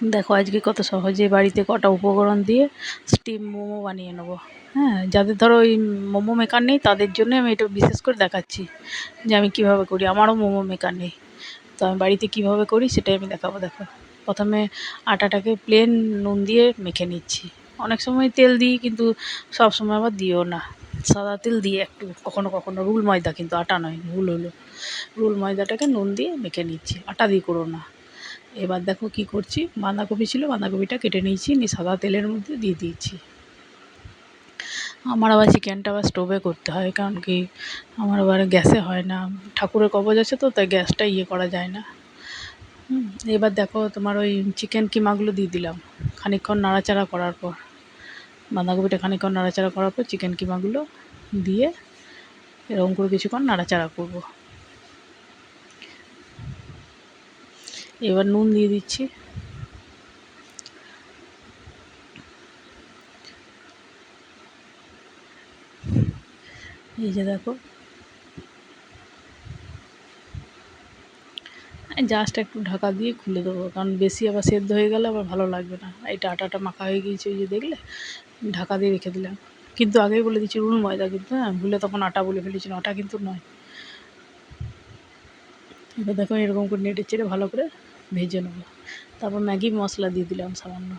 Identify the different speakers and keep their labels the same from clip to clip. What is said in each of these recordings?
Speaker 1: দেখো আজকে কত সহজে বাড়িতে কটা উপকরণ দিয়ে স্টিম মোমো বানিয়ে নেব। হ্যাঁ যাদের ধরো ওই মোমো মেকার নেই, তাদের জন্য আমি এটা বিশেষ করে দেখাচ্ছি যে আমি কীভাবে করি। আমারও মোমো মেকার নেই। তো আমি বাড়িতে কীভাবে করি সেটাই আমি দেখাবো। দেখো, প্রথমে আটাটাকে প্লেন নুন দিয়ে মেখে নিচ্ছি। অনেক সময় তেল দিই, কিন্তু সব সময় আবার দিও না। সাদা তেল দিয়ে একটু, কখনো কখনো রুল ময়দা, কিন্তু আটা নয়, ভুল হলো। রুল ময়দাটাকে নুন দিয়ে মেখে নিচ্ছি। আটা দিয়ে করো না। এবার দেখো কি করছি, বাঁধাকপি ছিল, বাঁধাকপিটা কেটে নিয়েছি, নিয়ে সাদা তেলের মধ্যে দিয়ে দিয়েছি। আমার আবার চিকেনটা আবার স্টোভে করতে হয়, কারণ কি আমার আবার গ্যাসে হয় না। ঠাকুরের কবজ আছে তো, তাই গ্যাসটা ইয়ে করা যায় না। এবার দেখো তোমার ওই চিকেন কিমাগুলো দিয়ে দিলাম। খানিকক্ষণ নাড়াচাড়া করার পর, বাঁধাকপিটা খানিকক্ষণ নাড়াচাড়া করার পর চিকেন কিমাগুলো দিয়ে এরকম করে কিছুক্ষণ নাড়াচাড়া করব। এবার নুন দিয়ে দিচ্ছি। এই যে দেখো। জাস্ট একটু ঢাকা দিয়ে খুলে দেবো, কারণ বেশি আবার সেদ্ধ হয়ে গেলে আবার ভালো লাগবে না। এইটা আটাটা মাখা হয়ে গিয়েছে ওই যে দেখলে? ঢাকা দিয়ে রেখে দিলাম। কিন্তু আগেই বলে দিচ্ছি রুল ময়দা কিন্তু হ্যাঁ ভুলে তখন আটা বলে ফেলেছিল আটা কিন্তু নয়। এবার দেখো এরকম করে নেড়ে চেড়ে ভালো করে ভেজে নেব। তারপর ম্যাগি মশলা দিয়ে দিলাম সামান্য।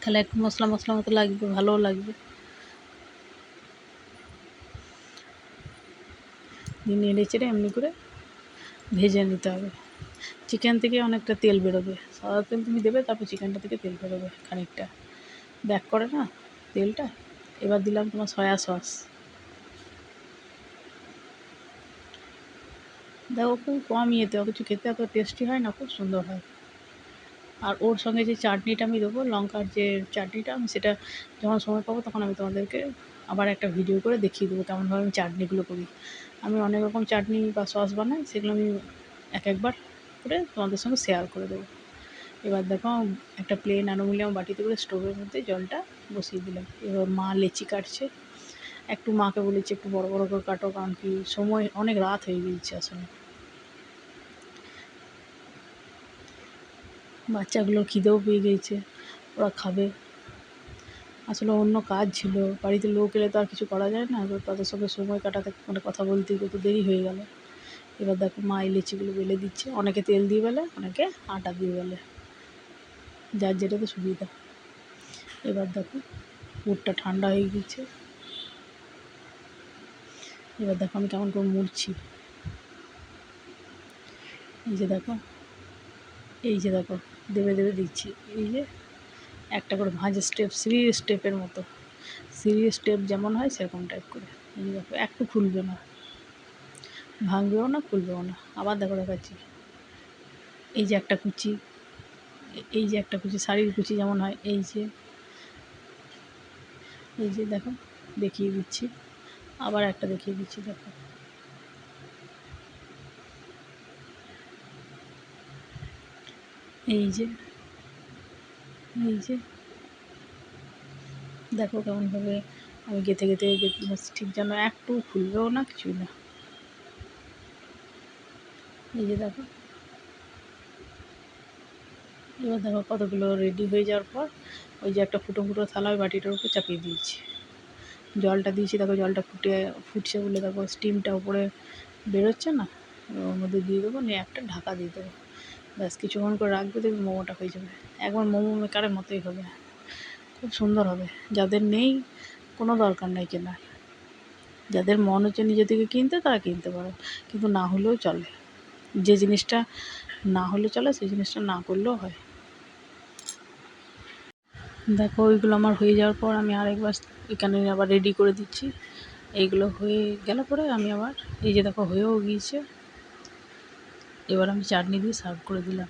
Speaker 1: তাহলে একটু মশলা মশলা মতো লাগবে, ভালোও লাগবে। দিয়ে নেড়ে চেড়ে এমনি করে ভেজে নিতে হবে। চিকেন থেকে অনেকটা তেল বেরোবে। সাদা তেল তুমি দেবে, তারপর চিকেনটা থেকে তেল বেরোবে খানিকটা। ব্যাক করে না তেলটা। এবার দিলাম তোমার সয়া সস। দেখো খুব কম ইয়েতে কিছু খেতে এত টেস্টি হয় না, খুব সুন্দর হয়। আর ওর সঙ্গে যে চাটনিটা আমি দেবো, লঙ্কার যে চাটনিটা, আমি সেটা যখন সময় পাবো তখন আমি তোমাদেরকে আবার একটা ভিডিও করে দেখিয়ে দেবো কেমনভাবে আমি চাটনিগুলো করি। আমি অনেক রকম চাটনি বা সস বানাই, সেগুলো আমি এক একবার করে তোমাদের সঙ্গে শেয়ার করে দেবো। এবার দেখো, একটা প্লেন অ্যালুমিনিয়াম বাটিতে করে স্টোভের মধ্যে জলটা বসিয়ে দিলাম। এবার মা লেচি কাটছে। একটু মাকে বলেছি, একটু বড় বড় করে কাটো, কারণ কি সময়, অনেক রাত হয়ে গিয়েছে আসলে। বাচ্চাগুলোর খিদেও পেয়ে গিয়েছে ওরা খাবে। আসলে অন্য কাজ ছিল, বাড়িতে লোক এলে তো আর কিছু করা যায় না তাদের সঙ্গে সময় কাটাতে মানে কথা বলতে কত দেরি হয়ে গেল। এবার দেখো মা এই লিচিগুলো বেলে দিচ্ছে, অনেকে তেল দিয়ে বেলে, অনেকে আটা দিয়ে বেলে। যার যেটাতে সুবিধা। এবার দেখো পুরটা ঠান্ডা হয়ে গেছে। এবার দেখো আমি কেমন করে মুড়ছি। এই যে দেখো এই যে দেখো, দেবে দেবে দিচ্ছি। এই যে একটা করে ভাঁজের স্টেপ সিঁড়ি স্টেপের মতো। সিঁড়ি স্টেপ যেমন হয় সেরকম টাইপ করে। এই যে দেখো, একটু খুলবে না। ভাঙবেও না, খুলবেও না। আবার দেখো দেখাচ্ছি। এই যে একটা কুচি, এই যে একটা কুচি, শাড়ির কুচি যেমন হয়, এই যে এই যে দেখো, দেখিয়ে দিচ্ছি। আবার একটা দেখিয়ে দিচ্ছি, দেখো। এই যে এই যে। দেখো কেমনভাবে আমি গেঁথে গেঁথে ঠিক যেন একটু খুলবেও না, কিছুই না। এই যে দেখো। এবার দেখো কতগুলো রেডি হয়ে যাওয়ার পর ওই যে একটা ফুটো ফুটো থালা ওই বাটিটার উপর চাপিয়ে দিয়েছি। জলটা দিয়েছি, দেখো জলটা ফুটে, ফুটছে বলে দেখো স্টিমটা উপরে বেরোচ্ছে না? ওর মধ্যে দিয়ে দেবো, নিয়ে একটা ঢাকা দিয়ে দেবো। ব্যাস, কিছুক্ষণ করে রাখবে, দেখবে মোমোটা হয়ে যাবে। একবার মোমো মেকারের মতোই হবে। খুব সুন্দর হবে। যাদের নেই, কোনো দরকার নেই কেনার। যাদের মন হচ্ছে নিজে থেকে কিনতে, তারা কিনতে পারো কিন্তু না হলেও চলে। যে জিনিসটা না হলে চলে, সেই জিনিসটা না করলেও হয়। দেখো, ওইগুলো আমার হয়ে যাওয়ার পর আমি আরেকবার এখানে আবার রেডি করে দিচ্ছি। এইগুলো হয়ে গেলে পরে আমি আবার, এই যে দেখো, হয়েও গিয়েছে। এবার আমি চাটনি দিয়ে সার্ভ করে দিলাম।